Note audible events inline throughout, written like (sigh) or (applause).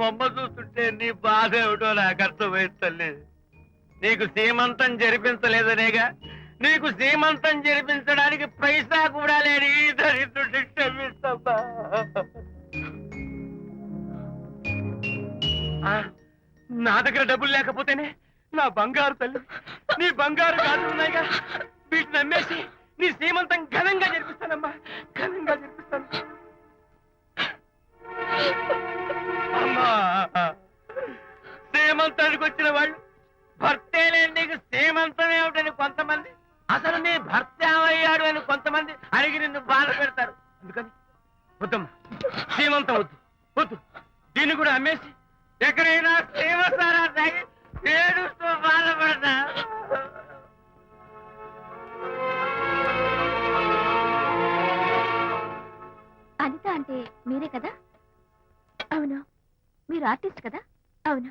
బొమ్మ చూస్తుంటే నీ బాధ ఏమిటో నాకు అర్థమైంది తల్లి. నీకు సీమంతం జరిపించలేదనేగా నీకు సీమంతం జరిపించడానికి పైసా కూడా లేని దరిద్రుడి క్షమిస్తమ్మా నా దగ్గర డబ్బులు లేకపోతేనే నా బంగారు తల్లి నీ బంగారు కాదు ఉన్నాయిగా వీటిని నమ్మేసి నీ సీమంతం ఘనంగా జరిపిస్తానమ్మా ఘనంగా జరిపిస్తాను. సీమంతానికి వచ్చిన వాళ్ళు భర్తే లేని నీకు సీమంతం ఏమిటని కొంతమంది అసలు నీ భర్త ఏమయ్యాడు అని కొంతమంది అడిగి నిన్ను బాధ పెడతారు. అందుకని వద్దమ్మా సీమంతం వద్దు వద్దు. దీన్ని కూడా అమ్మేసి ఎక్కడైనా సీమసారా తాగి ఏడుస్తూ బాధపడతా. అనిత అంటే మీరే కదా? అవును. మీరు ఆర్టిస్ట్ కదా? అవును.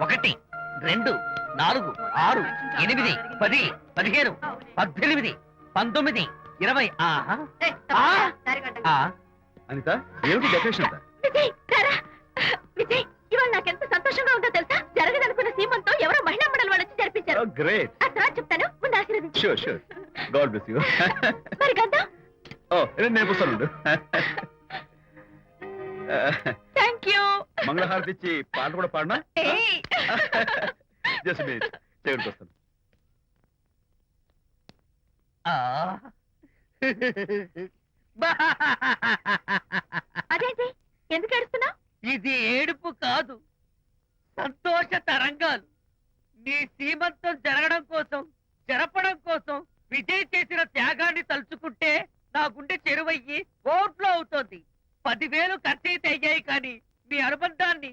ఒకటి రెండు నాలుగు ఆరు ఎనిమిది పది పదిహేను పద్దెనిమిది పంతొమ్మిది ఇరవై ఆహా ఆ, ఆ, అనిత ఏమిటి డెకరేషన్ విజయ్ ఇవాళ నాకెంత సంతోషంగా ఉందో తెలుసా? జరగదనుకున్న సీమంతో ఎవరో మహిళా మండలి వాళ్ళు వచ్చి జరిపించారు గ్రేట్ ఆ తర్వాత చెప్తాను ముందు ఆశీర్వదించు. Sure sure God bless you మరి గంధం? ఓ నేను వస్తాను థ్యాంక్ యూ మంగళహారతి ఇచ్చి పాట కూడా పాడనా? జస్ట్ మినిట్ చేయడానికి వస్తాను ఆ. (laughs) అదేంటి? ఎందుకు ఏడుస్తున్నావు? ఇది ఏడుపు కాదు. సంతోష తరంగాలు. నీ సీమంతం జరగడం కోసం జరపడం కోసం విజయ్ చేసిన త్యాగాన్ని తలుచుకుంటే నా గుండె చెరువయ్యి ఓట్లో అవుతోంది. పదివేలు ఖర్చయితే అయ్యాయి కానీ మీ అనుబంధాన్ని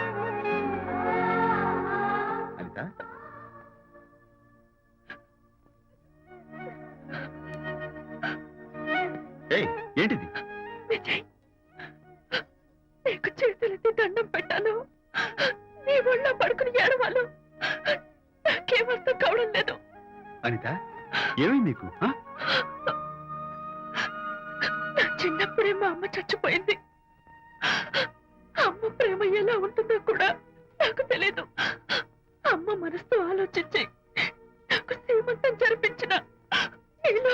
ఏంటిది? నీకు చేతులెత్తి దండం పెట్టాను. నీ ఒళ్ళో పడుకుని ఏడవాలు. నాకేం అర్థం కావడం లేదు. అనిత ఏమైంది నీకు చిన్నప్పుడే మా అమ్మ చచ్చిపోయింది. అమ్మ ప్రేమ ఎలా ఉంటుందో కూడా నాకు తెలియదు అమ్మ మనసుతో ఆలోచించి నాకు సీమంతం జరిపించిన నీలో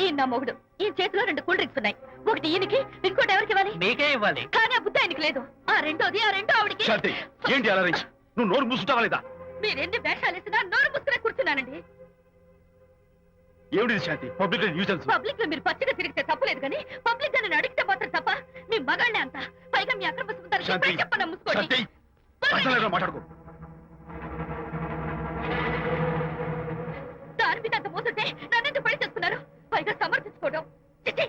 ఈ నా మొగుడు ఈ చేతిలో రెండు కూల్ డ్రింక్స్ ఉన్నాయి. ఒకటి ఈయనకి ఇంకోటి ఎవరికి ఇవ్వాలి? మీకే ఇవ్వాలి. కానీ ఆ బుద్ధి ఆయనకి లేదు. ఆ రెండోది ఆ రెండో ఆవిడకి. శాంతి ఏంటి అలా రేయ్? నువ్వు నోరు మూసుకుంటావా లేదా? మీరెన్ని వేషాలు వేసినా నోరు ముసుకునే కూర్చున్నానండి. ఏమిటి శాంతి? Public nuisance? పబ్లిక్లో మీరు పచ్చిగా తిరిగితే తప్పలేదు కానీ పబ్లిక్గా నన్ను అడిగితే మాత్రం తప్ప మీ మగాళ్ళే అంత. పైగా మీ అక్రమ సుందరికి శాంతి ఇప్పుడే చెప్పను మూసుకోండి? అసలు మాట్లాడుకో. దాని మీద అంత మోసంటే నన్నెందుకు పడి చేసుకున్నారు? పైగా సమర్థించుకోవడం. చిచ్చి!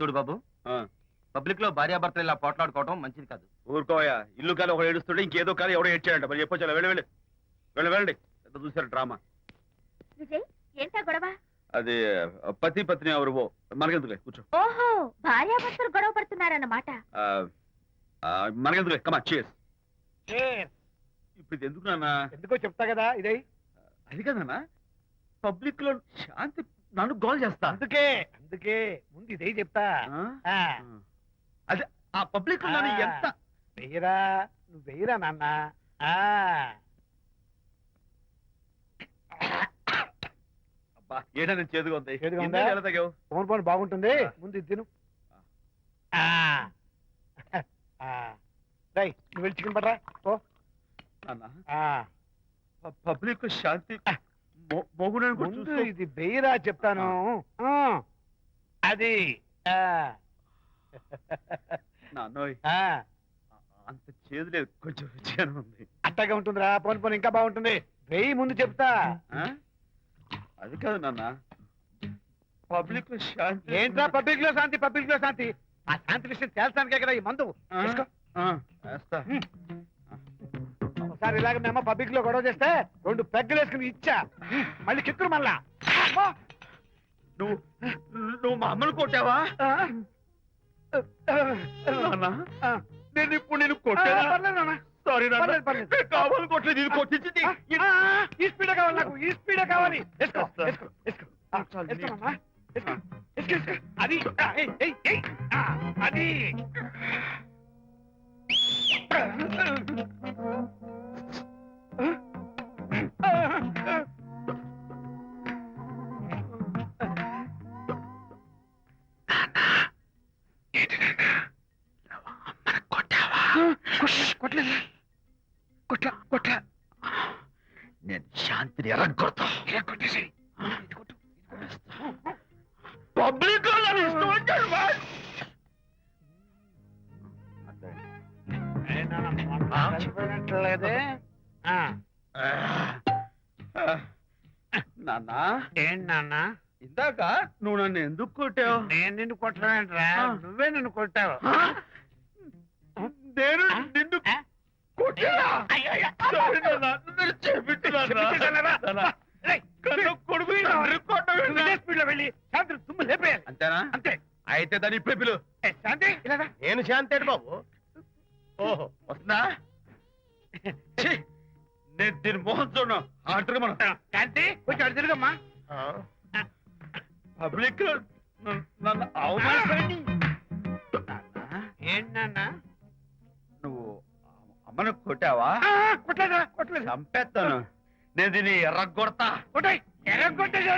చూడు బాబు పబ్లిక్లో భార్యాభర్తలు ఇలా పోట్లాడుకోవడం మంచిది కాదు. ఊరుకోయా ఇల్లు కాదు ఒకడు ఏడుస్తుంటే ఇంకేదో కాదు ఎవడో ఏడ్చాడంట. మరి చెప్పొచ్చు వెళ్ళి వెళ్ళి. వెళ్ళి వెళ్ళండి. పెద్ద చూసారు డ్రామా. విజయ్ ఏంటా గొడవ? అది పతి పత్ని ఎవరు మనకెందుకులే కూర్చో. ఓహో భార్యాభర్తలు గొడవ పడుతున్నారన్నమాట. ఆ, ఆ, మనకెందుకులే కమా చేస్ ఇప్పుడు ఇది ఎందుకు నాన్న? ఎందుకో చెప్తా కదా ఇదే. అది కదన్నా పబ్లిక్లో శాంతి నన్ను గోల్ చేస్తా. అందుకే అందుకే ముందు ఇదే చెప్తా. ఆ? ఆ, అదే ఆ పబ్లిక్ నన్ను ఎంత వెయ్యరా నువ్వు వెయ్యరా నాన్న? ఆ, అబ్బా, ఏంటో నేను చేదుగా ఉంది. చేదుగా? ఎలా బాగుంటుంది. ముందు ఇది తిను. ఆ, ఆ. రేయ్, నువ్వు వెళ్ళి చికెన్ పట్టరా. ఓ నాన్న. ఆ, ప- పబ్లిక్ శాంతి. ముందు ఇది వెయ్యరా చెప్తాను. ఆ, అది అంత చేదు లేదు. కొంచెం రుచిగానే ఉంది. అట్టగా ఉంటుందిరా. పోను పోను ఇంకా బాగుంటుంది. వెయ్యి ముందు చెప్తా. ఆ? అది కాదు నాన్న. పబ్లిక్లో శాంతి ఏంట్రా పబ్లిక్లో శాంతి పబ్లిక్లో శాంతి? ఆ శాంతి విషయం తేల్చడానికే కదా ఈ మందు. వేస్తా. ఒకసారి ఇలాగ మేము పబ్లిక్లో గొడవ చేస్తే రెండు పెగ్గలు వేసుకుని ఇచ్చా. మళ్ళీ కిక్కురు మళ్ళా! నువ్వు నువ్వు మా అమ్మను కొట్టావా. నేను ఇప్పుడు నేను. సారీ కావాలని కొట్టలేదు ఇది కొట్టించింది. ఈ స్పీడే కావాలి నాకు ఈ స్పీడే కావాలి. వేసుకో వేస్తా. కొట్టలేదు నేను శాంతిని ఎరగొడతా. పబ్లిక్ నన్ను ఏంటి నాన్న? ఇందాక నువ్వు నన్ను ఎందుకు కొట్టావు? నేను నిన్ను ఆ. నువ్వే నిన్ను కొట్టావు. నేను అంతేనా? అంతే. అయితే దాని ఇప్పుడే పిలు. శాంతి. నేను శాంతేడు బాబు? ఓహో వస్తుందా? నేను దీని మోహన్ చూడను. ఆర్డర్ మనం. శాంతి కొంచెం అటు తిరుగమ్మా. పబ్లిక్లో నన్ను- నన్ను అవమానిస్తారండి. ఏంటి నాన్న? నువ్వు అమ్మను కొట్టావా? ఆ, కొట్టలేదురా కొట్టలేదు చంపేస్తాను నేను దీన్ని ఎర్రగొడతా. కొట్టాయి ఎర్ర కొట్టేసి